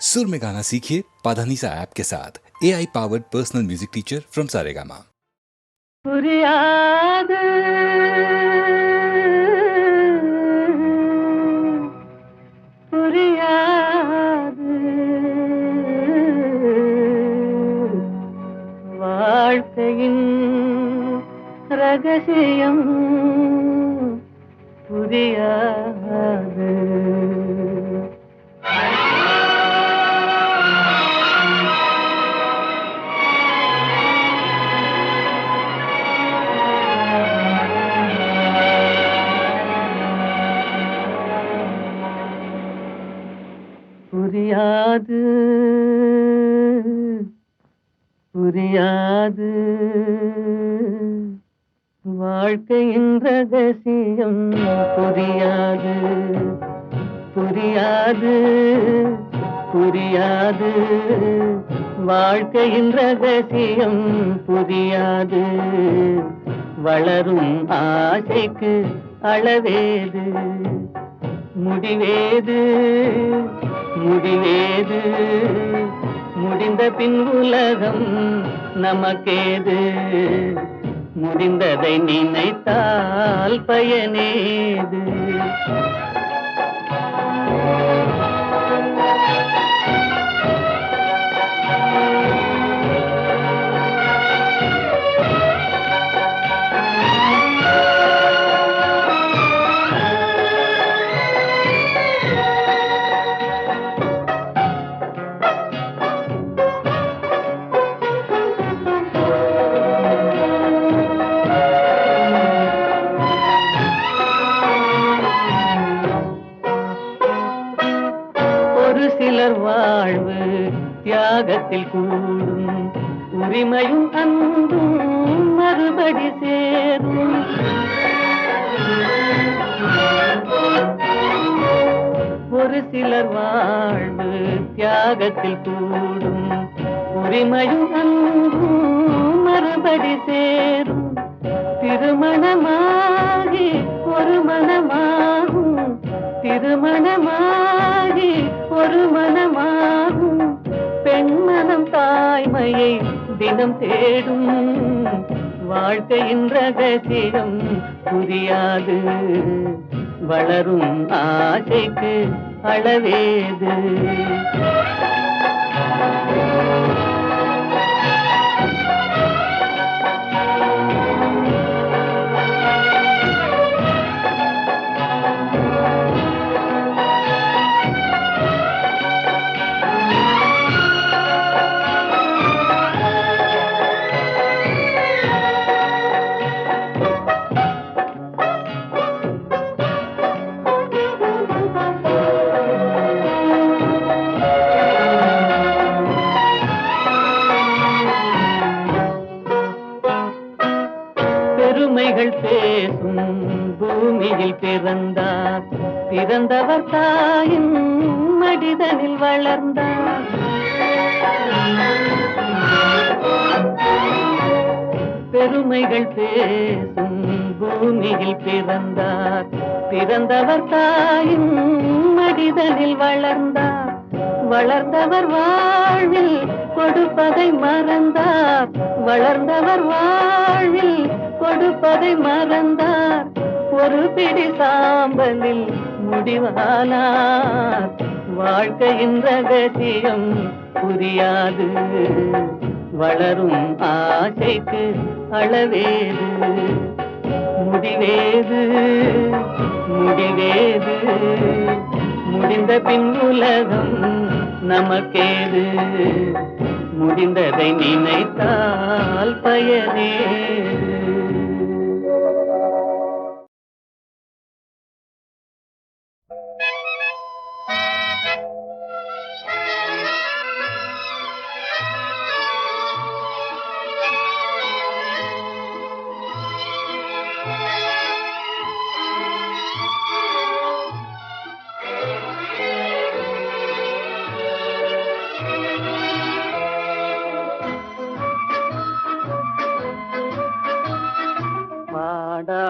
सुर में गाना सीखिए पाधानीसा ऐप के साथ A I powered personal music teacher from Saregama புரியாது புரியாது வாழ்க்கையின் ரகசியம் புரியாது புரியாது. புரியாது. வாழ்க்கையின் ரகசியம் புரியாது. புரியாது. புரியாது. வாழ்க்கையின் ரகசியம் புரியாது. வளரும் ஆசைக்கு அளவேது. முடிவேது. முடிவேது முடிந்த பின் உலகம் நமக்கேது. முடிந்ததை நினைத்தால் பயனேது. கூடும் உரிமையும் அன்பும் மறுபடி சேரும். ஒரு சிலர் வாழ்வு தியாகத்தில் கூடும். உரிமையும் அன்பும் மறுபடி சேரும். திருமணமாகி ஒரு மனமாகும். திருமணமாகி ஒரு மனமாகும் மனம் தாய்மையை தினம் தேடும். வாழ்க்கையின் ரகசியம் புரியாது. வளரும் ஆசைக்கு அளவேது. பூமியில் பிறந்தார். பிறந்தவர் தாயின் மடிதனில் வளர்ந்தார். பெருமைகள் பேசும் பூமியில் பிறந்தார். பிறந்தவர் தாயின் மடிதனில் வளர்ந்தார். வளர்ந்தவர் வாழ்வில் கொடுப்பதை மறந்தார். வளர்ந்தவர் வாழ்வில் கொடுப்பதை மறந்தார். ஒரு பிடி சாம்பலில் முடிவானார் வாழ்க்கையின் ரகசியம் புரியாது. வளரும் ஆசைக்கு அளவேது. முடிவேது முடிவேது. முடிந்த பின் உலகம் நமக்கேது. முடிந்ததை நினைத்தால் பயனேது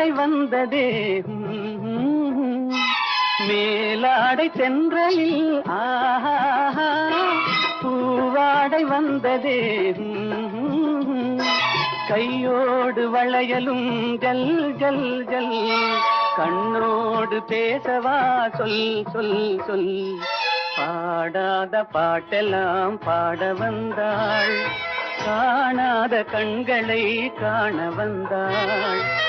மேலாடை வந்ததே. மேலாடை சென்றலில் ஆஹா பூவாடை வந்ததே. கையோடு வளையலும் ஜல் ஜல் ஜல். கண்ணோடு பேசவா சொல் சொல் சொல். பாடாத பாட்டெல்லாம் பாட வந்தாள். காணாத கண்களை காண வந்தாள்.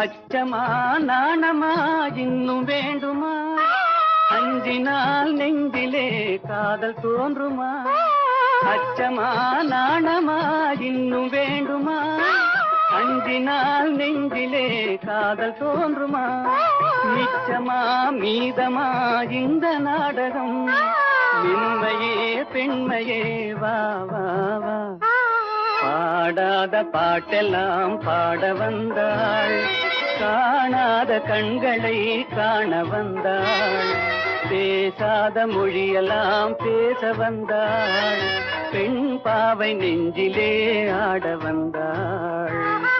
அச்சமா நாணமா இன்னும் வேண்டுமா? அஞ்சினால் நெஞ்சிலே காதல் தோன்றுமா? அச்சமா நாணமா இன்னும் வேண்டுமா? அஞ்சினால் நெஞ்சிலே காதல் தோன்றுமா? மிச்சமா மீதமா இந்த நாடகம்? மின்மையே பெண்மையே வா வா வா. பாடாத பாட்டெல்லாம் பாட வந்தாள். காணாத கண்களை காண வந்தாள். பேசாத மொழியெல்லாம் பேச வந்தாள். பெண் பாவை நெஞ்சிலே ஆட வந்தாள்.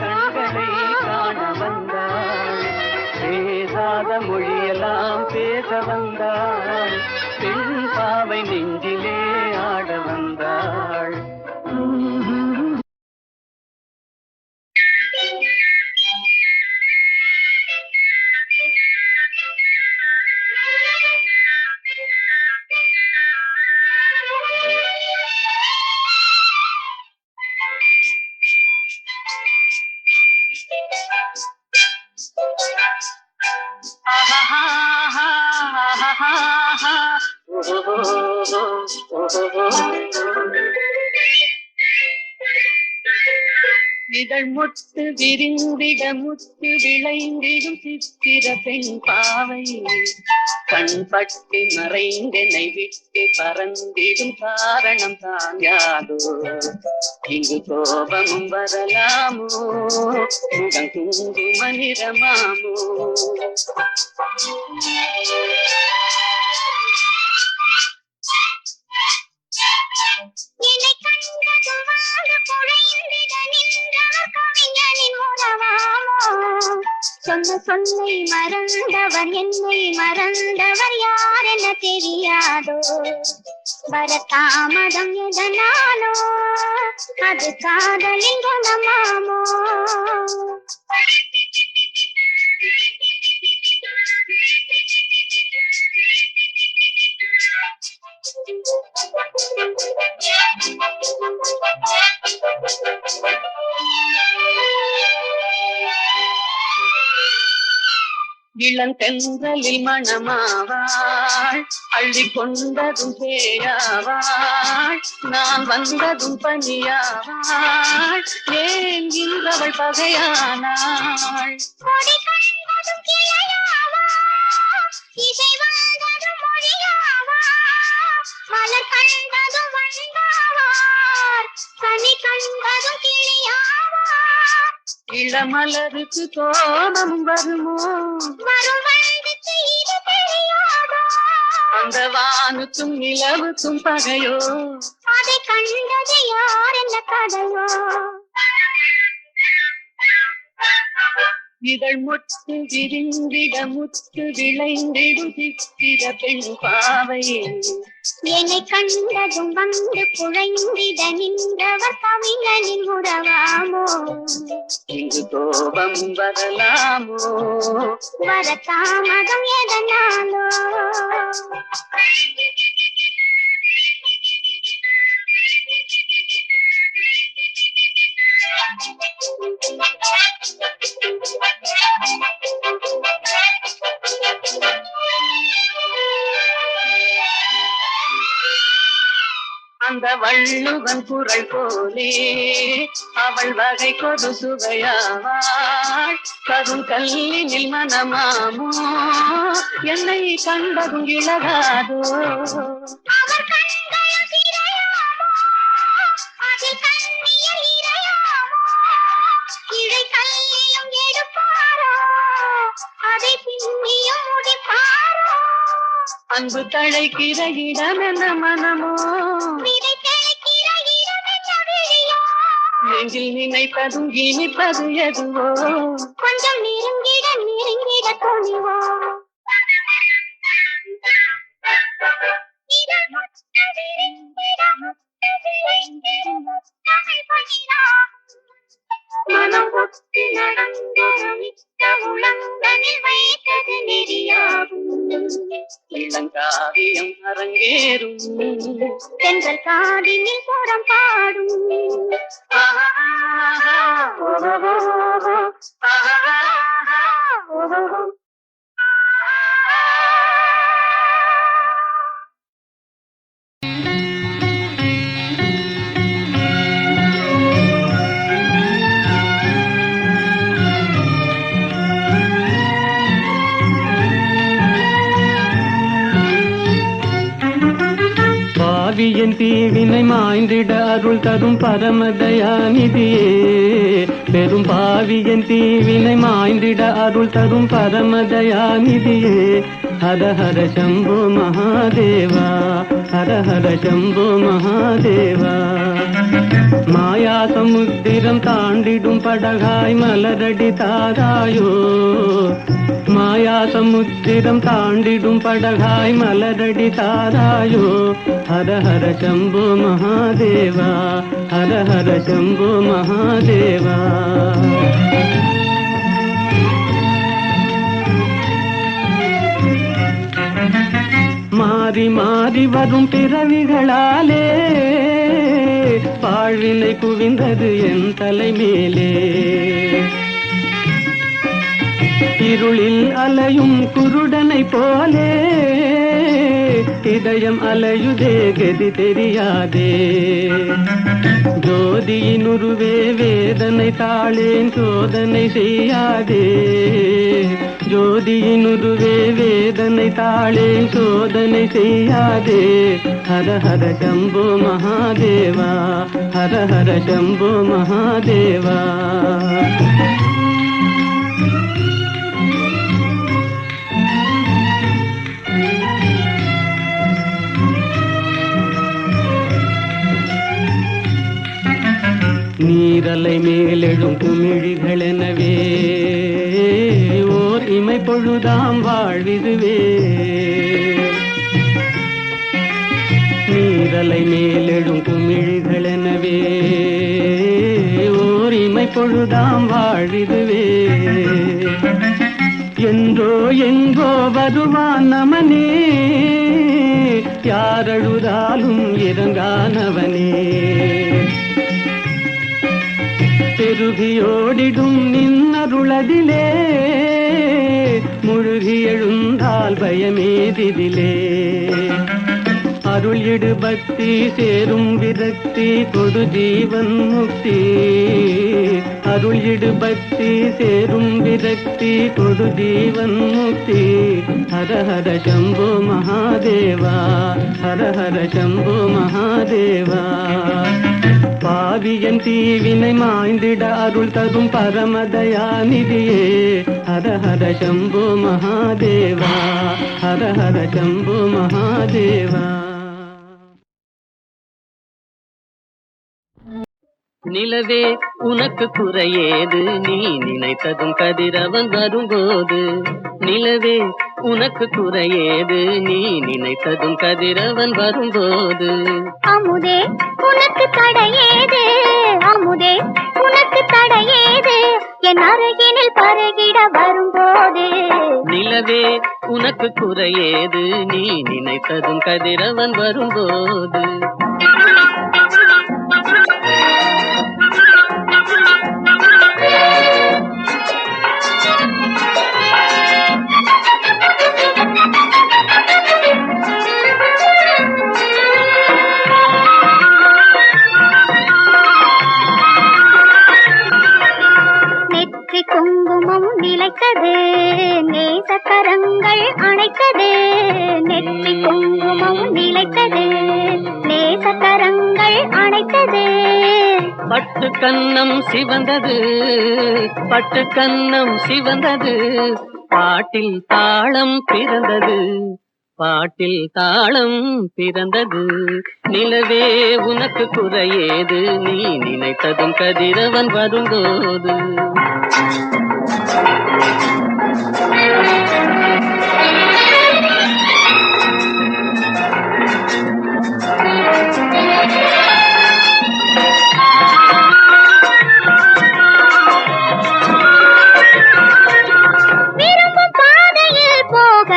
கண்களை காண வந்தாள். பேசாத மொழியெல்லாம் பேச வந்தாள். பெண் பாவை நெஞ்சிலே ஆட வந்தாள். இதழ் முத்து விரிந்திட முத்து விளைந்திடும் சித்திர பெண் பாவை கண்பட்டு மறைந்தனை விட்டு பறந்திடும் காரணம் தான் யாதோ. இங்கு கோபமும் வரலாமோ? முகம் குங்கும நிறமாமோ? சொன்ன சொல்லை மறந்தவர் என்னை மறந்தவர் யார் என தெரியாதோ? வர தாமதம் எதனாலோ? அது காதலின் குணமாமோ? இளந்தென்றலில் மணமாவாள் அள்ளி கொண்டதும் பேயாவாள் நான் வந்ததும் பனியாவாள் ஏன் இன்றவள் பகையானாள்? மலர் கண்டதும் வந்தாவார் கனி கண்டதும் கிளியாவா இளமலருக்கு கோபம் வருமோ? வரும் அந்த வானுக்கும் நிலவுக்கும் பகையோ? அதை கண்டது யார் என்ன கதையோ? இதழ் முத்து விரிந்திட முத்து விளைந்திடும் சித்திர பெண் பாவையே என்னை கண்டதும் வந்து குழைந்திட நின்றவர் கவிஞனின் உறவாமோ? இங்கு கோபம் வரலாமோ? வர தாமதம் எதனாலோ? அந்த வள்ளுவன் குரல் போலே அவள் வகை கொடு சுவையாவாள். கரும் கல்லினில் மனமாமோ என்னை கண்டதும் இழகாதோ. அன்பு தழைக்கிற இடம் என்ன மனமோ? நெஞ்சில் நினைப்பதும் இனிப்பது எதுவோ? கொஞ்சம் நெருங்கிட நெருங்கிட துணிவோ? தென்றல் காதினில் பாவியன் தீவினை மாய்ந்திட அருள் தரும் பரமதயாநிதியே. பெரும் பாவியன் தீவினை மாய்ந்திட அருள் தரும் பரமதயாநிதியே. ஹர ஹர சம்போ மகாதேவா. ஹர ஹர சம்போ மகாதேவா மாயா சமுத்திரம் தாண்டிடும் படகாய் மலரடி தாராயோ மாயா சமுத்திரம் தாண்டிடும் படகாய் மலரடி தாராயோ ஹர ஹர சம்போ மகாதேவா ஹர ஹர சம்போ மகாதேவா மாறி மாறி வரும் பிறவிகளாலே பாழ்வினை குவிந்தது என் தலைமேலே. இருளில் அலையும் குருடனை போலே இதயம் அலையுதே கதி தெரியாதே. ஜோதியினுருவே வேதனை தாளேன் சோதனை செய்யாதே. ஜோதியினுருவே வேதனை தாளேன் சோதனை செய்யாதே ஹர ஹர சம்போ மகாதேவா ஹர ஹர சம்போ மகாதேவா நீரலை மேலெழும் குமிழிகளெனவே இனிமை பொழுதாம் வாழ்விதுவே. நீரலை செந்தலை மேலெழும் குமிழிகள் ஓரிமை பொழுதாம் வாழிதுவே என்றோ எங்கோ வருவான் நமனே. யாரழுதாலும் இறங்கானவனே. பெருகியோடிடும் நின்னருளதிலே முழுகி எழுந்தால் பயமேதிதிலே. அருள் இடு பக்தி சேரும் விரக்தி கொடு ஜீவன் முக்தி. அருள் இடு பக்தி சேரும் விரக்தி கொடு ஜீவன் முக்தி. ஹர ஹர சம்போ மகாதேவா ஹர ஹர சம்போ மகாதேவா. பாவியன் தீவினை மாய்ந்திட அருள் தரும் பரமதயாநிதியே. ஹர ஹர சம்பு மகாதேவா ஹர ஹர சம்பு மகாதேவா. நிலவே உனக்கு குறையேது நீ நினைத்ததும் கதிரவன் வரும்போது. நிலவே உனக்கு குறையேது நீ நினைத்ததும் கதிரவன் வரும்போது. அமுதே உனக்கு தடையேது அமுதே உனக்கு தடையேது என் அருகினில் பருகிட வரும்போது. நிலவே உனக்கு குறையேது நீ நினைத்ததும் கதிரவன் வரும்போது. கன்னம் சிவந்தது. பட்டு கன்னம் சிவந்தது. பாட்டில் தாளம் பிறந்தது. பாட்டில் தாளம் பிறந்தது. நிலவே உனக்கு குறையேது. நீ நினைத்ததும் கதிரவன் வரும்போது you.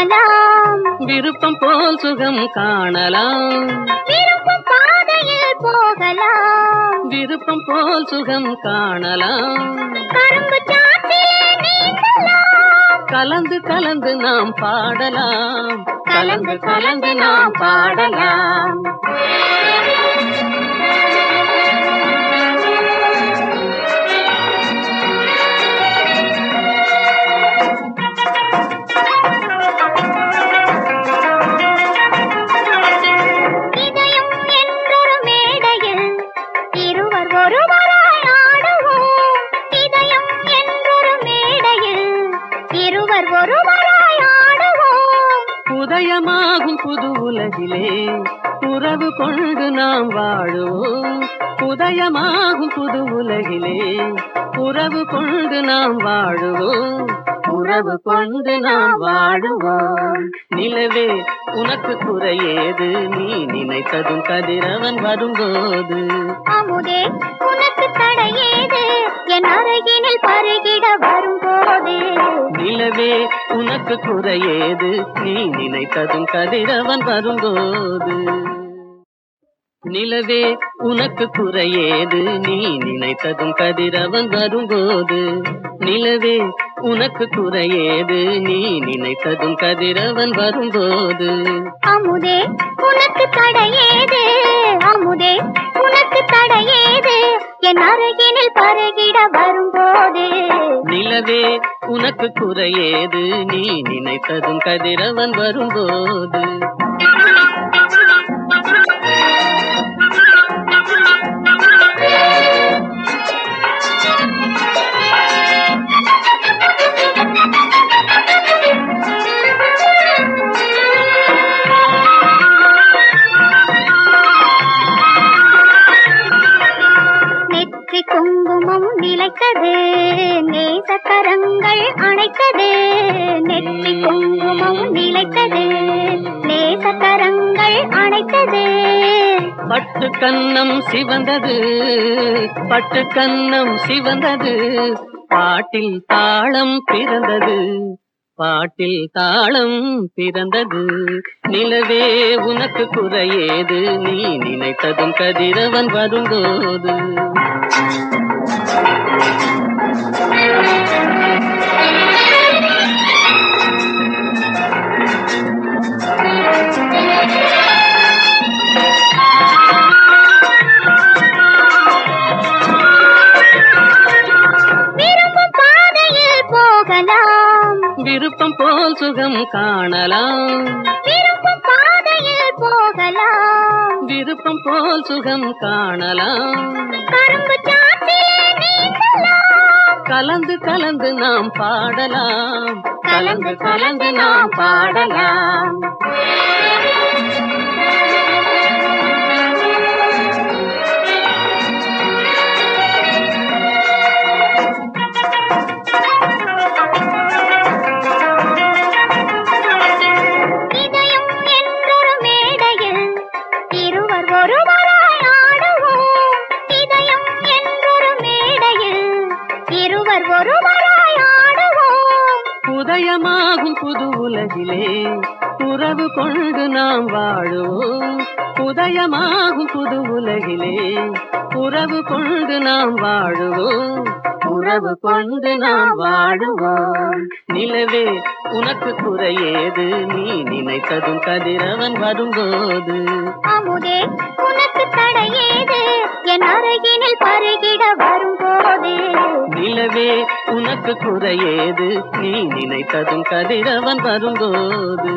போகலாம் விருப்பம் போல் சுகம் காணலாம். விரும்பும் பாதையில் போகலாம். விருப்பம் போல் சுகம் காணலாம். கலந்து கலந்து நாம் பாடலாம். கலந்து கலந்து நாம் பாடலாம். உதயமாகும் புது உலகிலே. உறவு கொண்டு நாம் வாழுவோம். உதயமாகும் புது உலகிலே. உறவு கொண்டு நாம் வாழுவோம். உறவு கொண்டு நாம் வாழுவோம். நிலவே உனக்கு குறையேது. நீ நினைத்ததும் கதிரவன் வரும்போது. அமுதே உனக்கு தடையேது. என் அருகினில் பருகிட வரும்போது. நிலவே உனக்கு குறையேது நீ நினைத்ததும் கதிரவன் வரும்போது. நிலவே உனக்கு குறையேது நீ நினைத்ததும் கதிரவன் வரும்போது. நிலவே உனக்கு குறையேது நீ நினைத்ததும் கதிரவன் வரும்போது. அமுதே உனக்கு தடையேது. அமுதே உனக்கு தடையேது. என் அருகினில் பருகிட நிலவே உனக்கு குறையேது. நீ நினைத்ததும் கதிரவன் வரும்போது. அணைத்தது நிலைத்தது நேசக்கரங்கள் அணைத்தது நெற்றி குங்குமம் நிலைத்தது நேசக்கரங்கள் அணைத்தது. பட்டு கன்னம் சிவந்தது பட்டு கன்னம் சிவந்தது பாட்டில் தாளம் பிறந்தது பாட்டில் தாளம் பிறந்தது. நிலவே உனக்கு குறையேது நீ நினைத்ததும் கதிரவன் வரும்போது விரும்பும் பாதையில் விருப்பம் போல் சுகம் காணலாம். விரும்பும் பாதையில் போகலாம். விருப்பம் போல் சுகம் காணலாம். கரும்பு கலந்து கலந்து நாம் பாடலாம். கலந்து கலந்து நாம் பாடலாம். உதயமாகும் புது உலகிலே உறவு கொண்டு நாம் வாழுவோம். உதயமாகும் புது உலகிலே உறவு கொண்டு நாம் வாழுவோம். உறவு கொண்டு நாம் வாழுவோம். நிலவே உனக்கு குறையேது நீ நினைத்ததும் கதிரவன் வரும்போது. அமுதே உனக்கு தடையேது என் அருகினில் பருகிட வரும்போது. நிலவே உனக்கு குறையேது நீ நினைத்ததும் கதிரவன் வரும்போது.